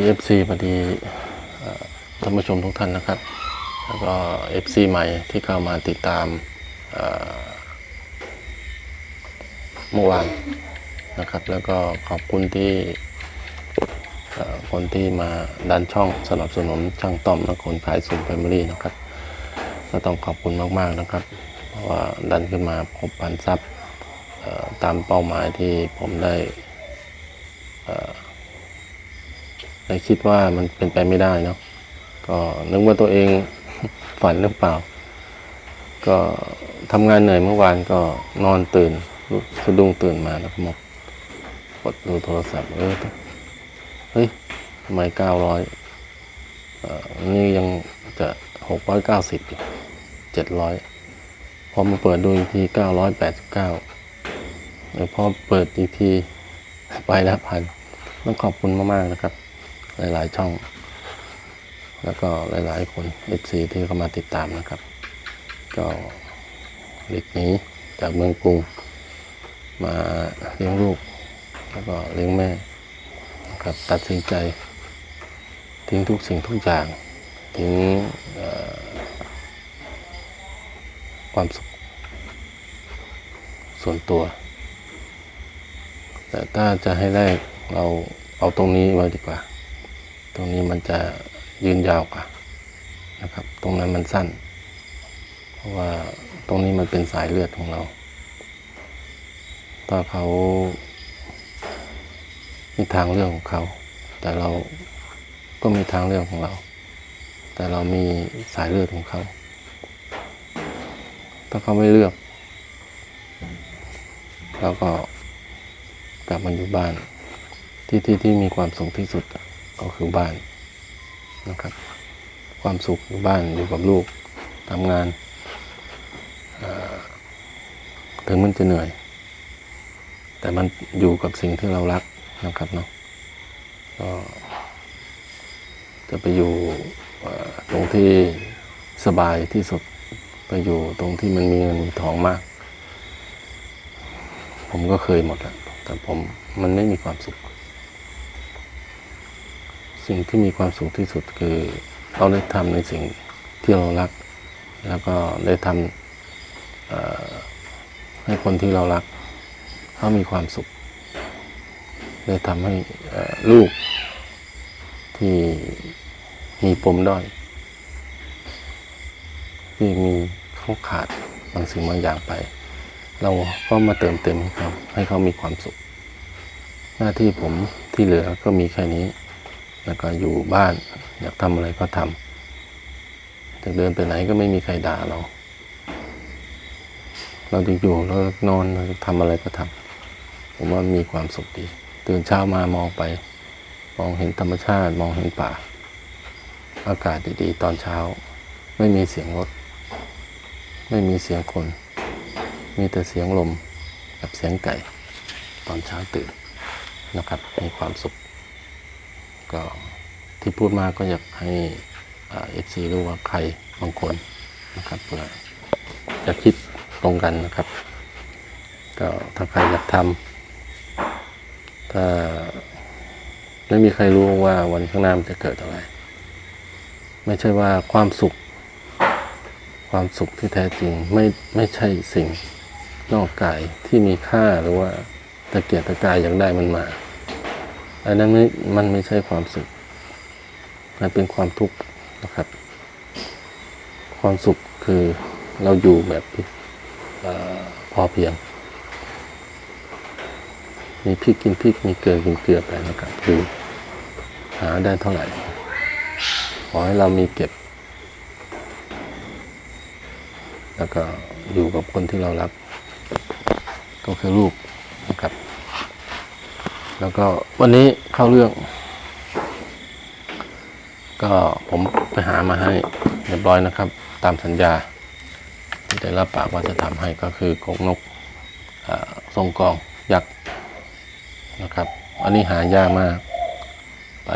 ดี FC สวัสดีเอ่อท่านผู้ชมทุกท่านนะครับ แล้วก็ FC ใหม่ที่เข้ามาติดตามเมื่อวานนะครับ แล้วก็ขอบคุณที่คนที่มาดันช่องสนับสนุนช่างต้อมและคนขายสูงแฟมิลี่นะครับ ก็ต้องขอบคุณมากๆนะครับ เพราะว่าดันขึ้นมาพบพันทรัพย์เอ่อตามเป้าหมายที่ผมได้ ได้คิดว่ามันเป็นไปไม่ได้เนาะก็นึกว่าตัวเองฝันหรือเปล่า ก็ทำงานเหนื่อยเมื่อวานก็นอนตื่นสะดุ้งตื่นมาแล้วก็มากดดูโทรศัพท์เออเฮ้ยทำไมเก้าร้อยนี่ยังจะหกร้อยเก้าสิบเจ็ดร้อยพอมาเปิดดูอีกทีเก้าร้อยแปดสิบเก้าแล้วพอเปิดอีกทีไปแล้วพันต้องขอบคุณมาก ๆ นะครับ หลาย ๆ ช่อง แล้วก็หลาย ๆ คน FC ที่เข้ามาติดตามนะครับ ก็หลีกนี้จากเมืองกรุงมาเลี้ยงลูก แล้วก็เลี้ยงแม่นะครับตัดสินใจ ทิ้งทุกสิ่งทุกอย่าง ทิ้งความสุขส่วนตัว แต่ถ้าจะให้แรกเราเอาตรงนี้ไว้ดีกว่า ตรงนี้มันจะยืนยาวกว่านะครับ ตรงนั้นมันสั้น เพราะว่าตรงนี้มันเป็นสายเลือดของเรา ถ้าเขามีทางเรื่องของเขา แต่เราก็มีทางเรื่องของเรา แต่เรามีสายเลือดของเขา ถ้าเขาไม่เลือกเราก็กลับมาอยู่บ้านที่ที่ที่มีความสุขที่สุด ก็คือบ้านนะครับ ความสุขอยู่บ้านอยู่กับลูกทำงานถึงมันจะเหนื่อย แต่มันอยู่กับสิ่งที่เรารักนะครับเนาะก็จะไปอยู่ตรงที่สบายที่สุดไปอยู่ตรงที่มันมีเงินมีทองมาก ผมก็เคยหมดแล้วแต่ผมมันไม่มีความสุข สิ่งที่มีความสุขที่สุดคือเราได้ทำในสิ่งที่เรารัก แล้วก็ได้ทำเอ่อให้คนที่เรารักเขามีความสุข ได้ทำให้ลูกที่มีปมด้อยที่มีเขาขาดบางสิ่งบางอย่างไป เราก็มาเติมเต็มให้เขาให้เขามีความสุข หน้าที่ผมที่เหลือก็มีแค่นี้ แล้วก็อยู่บ้าน อยากทำอะไรก็ทำจะเดินไปไหนก็ไม่มีใครด่าเรา เราจะอยู่เรานอนเราจะทำอะไรก็ทำผมว่ามีความสุขดี ตื่นเช้ามามองไป มองเห็นธรรมชาติมองเห็นป่า อากาศดีๆ ตอนเช้า ไม่มีเสียงรถ ไม่มีเสียงคน มีแต่เสียงลมกับเสียงไก่ ตอนเช้าตื่นนะครับมีความสุข ก็ที่พูดมาก็อยากให้เอฟซีรู้ว่าใครบางคนนะครับเผื่อจะคิดตรงกันนะครับ ก็ถ้าใครอยากทำถ้าไม่มีใครรู้ว่าวันข้างหน้ามันจะเกิดอะไร ไม่ใช่ว่าความสุข ความสุขที่แท้จริงไม่ไม่ใช่สิ่งนอกกายที่มีค่าหรือว่าตะเกียกตะกายอยากได้มันมา อันนั้นไม่มันไม่ใช่ความสุข มันเป็นความทุกข์นะครับ ความสุขคือเราอยู่แบบอพอเพียง มีพริกกินพริกมีเกลือกินเกลือไปนะครับคือหาได้เท่าไหร่ ขอให้เรามีเก็บ แล้วก็อยู่กับคนที่เรารัก ก็คือลูกนะครับ แล้วก็วันนี้เข้าเรื่อง ก็ผมไปหามาให้เรียบร้อยนะครับ ตามสัญญา ที่ได้รับปากว่าจะทำให้ก็คือกงนกทรงกองยักษ์นะครับ อันนี้หายากมาก ไป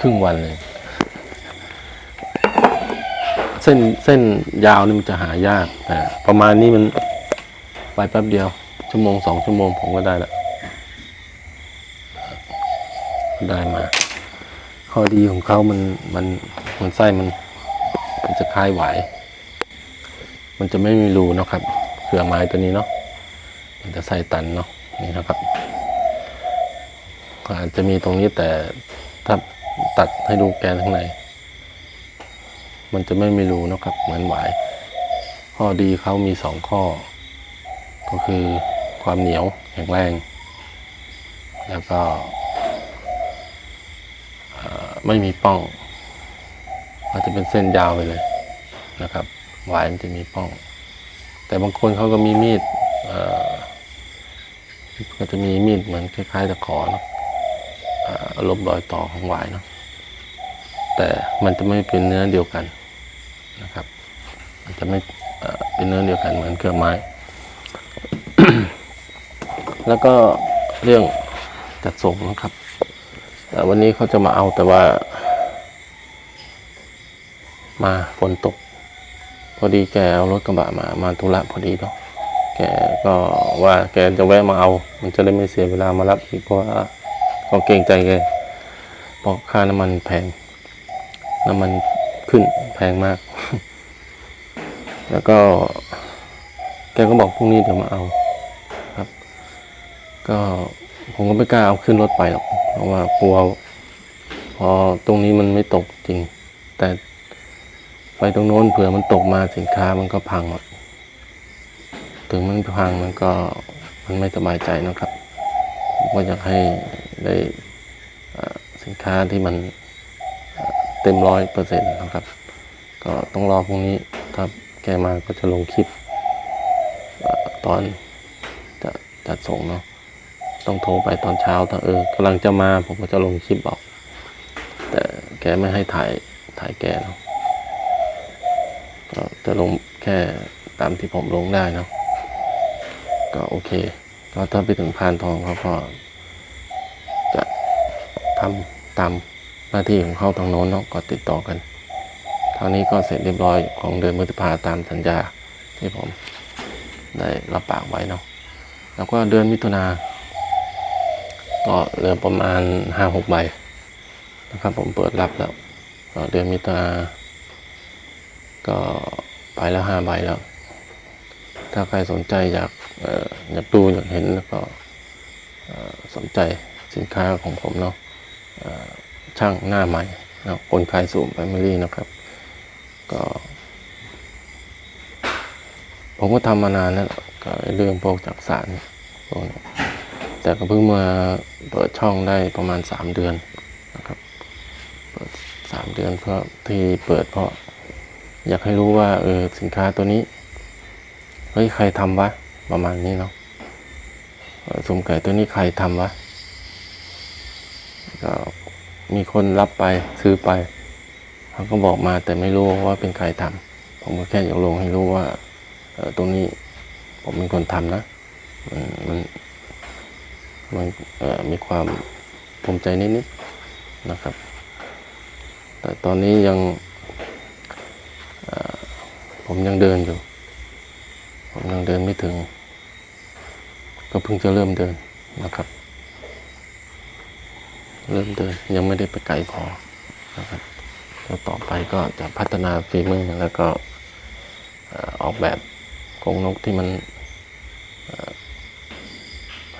ครึ่งวันเลยเส้นเส้นยาวนี่มันจะหายากแต่ประมาณนี้มันไปแป๊บเดียว ชั่วโมงสองชั่วโมงผมก็ได้ล้วได้มา ข้อดีของเขามันมันมันไส้มัน มันจะคลายไหว มันจะไม่มีรูเนาะครับเครือไม้ตัวนี้เนาะมันจะไส้ตันเนาะนี่นะครับอาจจะมีตรงนี้แต่ถ้าตัดให้ดูแกนข้างใน มันจะไม่มีรูเนาะครับ เหมือนหวายข้อดีเขามีสองข้อ ก็คือ ความเหนียวแข็งแรง แล้วก็ไม่มีป้องอาจจะเป็นเส้นยาวไปเลยนะครับหวายมันจะมีป้อง แต่บางคนเขาก็มีมีดก็จะมีมีดเหมือนคล้ายๆตะขอเนะลบรอยต่อของหวายเนาะแต่มันจะไม่เป็นเนื้อเดียวกันนะครับ มันจะไม่เอ่อเป็นเนื้อเดียวกันเหมือนเครื่องไม้ แล้วก็เรื่องจัดส่งนะครับแต่วันนี้เขาจะมาเอาแต่ว่า มาฝนตก พอดีแกเอารถกระบะมามาธุระพอดีเนาะแกก็ว่าแกจะแวะมาเอา มันจะได้ไม่เสียเวลามารับอีกเพราะว่าก็เกรงใจแกเพราะค่าน้ำมันแพงน้ำมันขึ้นแพงมาก แล้วก็ แกก็บอกพรุ่งนี้เดี๋ยวมาเอา ก็ผมก็ไม่กล้าเอาขึ้นรถไปหรอก เพราะว่ากลัวพอตรงนี้มันไม่ตกจริง แต่ไปตรงโน้นเผื่อมันตกมาสินค้ามันก็พังหมดถึงมันพังมันก็มันไม่สบายใจนะครับผมก็อยากให้ได้สินค้าที่มันเต็มร้อยเปอร์เซ็นต์นะครับ ก็ต้องรอพรุ่งนี้ถ้าแกมาก็จะลงคลิปอตอนจะจัดส่งเนาะ ต้องโทรไปตอนเช้าถ้าเออกำลังจะมาผมก็จะลงคลิปบอก แต่แกไม่ให้ถ่ายถ่ายแกเนาะก็จะลงแค่ตามที่ผมลงได้เนาะก็โอเคก็ถ้าไปถึงพานทองเขาก็จะทำตามหน้าที่ของเขาทางโน้นเนาะก็ติดต่อกันทางนี้ก็เสร็จเรียบร้อยของเดือนพฤษภาตามสัญญาที่ผมได้รับปากไว้เนาะแล้วก็เดือนมิถุนา ก็เหลือประมาณห้าหกใบนะครับผมเปิดรับแล้วเดือนมิถุนาก็ไปแล้วห้าใบแล้ว ถ้าใครสนใจอยากอยากดูอยากเห็นแล้วก็สนใจสินค้าของผมเนาะช่างหน้าใหม่เนาะคนขายสูงแฟมิลี่นะครับ ก็ ผมก็ทำมานานแล้วก็เรื่องพวกจักสารพวกนี้แต่ก็เพิ่งมา เปิดช่องได้ประมาณสามเดือนนะครับ เปิดสามเดือนเพราะที่เปิดเพราะ อยากให้รู้ว่าเออสินค้าตัวนี้เฮ้ยใครทำวะประมาณนี้เนาะสุ่มไก่ตัวนี้ใครทำวะก็มีคนรับไปซื้อไปเขาก็บอกมาแต่ไม่รู้ว่าเป็นใครทำผมก็แค่อยากลงให้รู้ว่าเออตรงนี้ผมเป็นคนทำนะมันมัน มันมีความภูมิใจนิดๆนะครับ แต่ตอนนี้ยังผมยังเดินอยู่ ผมยังเดินไม่ถึง ก็เพิ่งจะเริ่มเดินนะครับ เริ่มเดินยังไม่ได้ไปไกลพอนะครับแล้วต่อไปก็จะพัฒนาฝีมือแล้วก็ออกแบบกรงนกที่มัน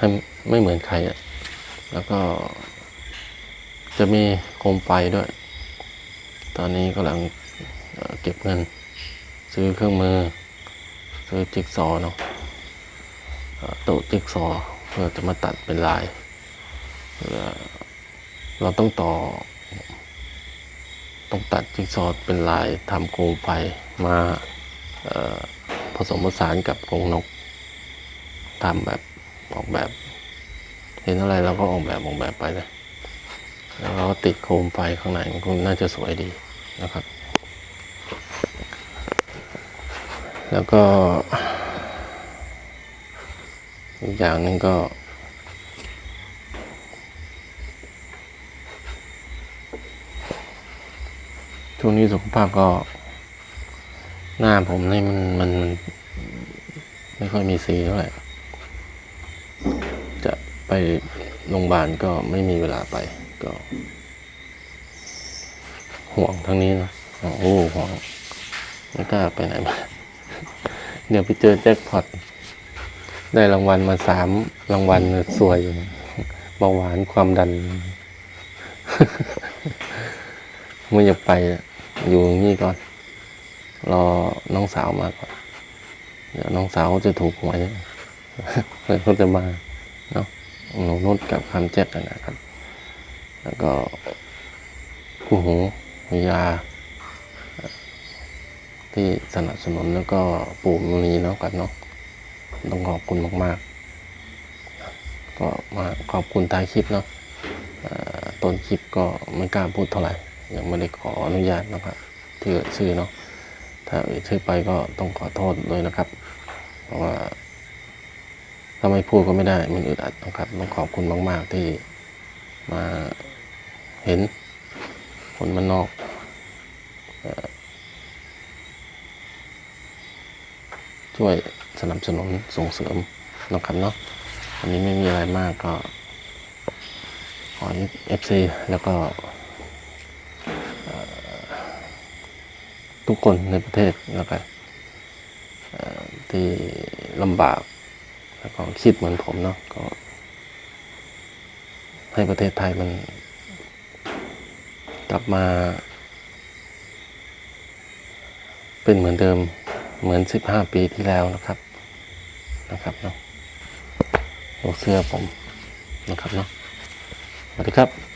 ให้ไม่เหมือนใครอะแล้วก็ จะมีโคมไฟด้วย ตอนนี้กำลังเเก็บเงิน ซื้อเครื่องมือ ซื้อจิ๊กซอว์เนาะโต๊ะจิ๊กซอว์เพื่อจะมาตัดเป็นลายเราต้องต่อ ต้องตัดจิ๊กซอว์เป็นลายทำโคมไฟมาผสมผสานกับกรงนกทำแบบ ออกแบบ เห็นอะไรเราก็ออกแบบออกแบบไปเลยแล้วเราก็ติดโคมไฟข้างในมันก็น่าจะสวยดีนะครับ แล้วก็ อีกอย่างหนึ่งก็ ช่วงนี้สุขภาพก็ หน้าผมนี่มันมัน ไม่ค่อยมีสีเท่าไหร่ ไปโรงพยาบาลก็ไม่มีเวลาไป ก็ ห่วงทั้งนี้นะโอ้โหห่วงไม่กล้าไปไหนมาเดี๋ยวไปเจอแจ็คพอตได้รางวัลมาสามรางวัลสวยอยู่เบาหวานความดันไม่อยากไปอยู่นี้ก่อน รอน้องสาวมาก่อน เดี๋ยวน้องสาวจะถูกหวยเขาจะมาเนาะ หนูนุชกับคำแจ็คกันนะครับ แล้วก็คู่หูวิยา ที่สนับสนุนแล้วก็ปู่มณีเนาะกันเนาะต้องขอบคุณมากๆ ก็มาขอบคุณท้ายคลิปเนาะต้นคลิปก็ไม่กล้าพูดเท่าไหร่ ยังไม่ได้ขออนุญาตนะครับที่เอ่ยชื่อเนาะถ้าเอ่ยชื่อไปก็ต้องขอโทษด้วยนะครับ เพราะว่า ถ้าไม่พูดก็ไม่ได้ มันอึดอัดนะครับ ต้องขอบคุณมาก ๆ ที่มาเห็นคนมันนอก ช่วยสนับสนุนส่งเสริมนะครับเนาะวันนี้ไม่มีอะไรมากก็ขอเอฟซีแล้วก็ทุกคนในประเทศแล้วกันที่ลำบาก แล้วก็คิดเหมือนผมเนาะก็ให้ประเทศไทยมัน กลับมา เป็นเหมือนเดิมเหมือนสิบห้าปีที่แล้วนะครับนะครับเนาะเสื้อผมนะครับเนาะสวัสดีครับ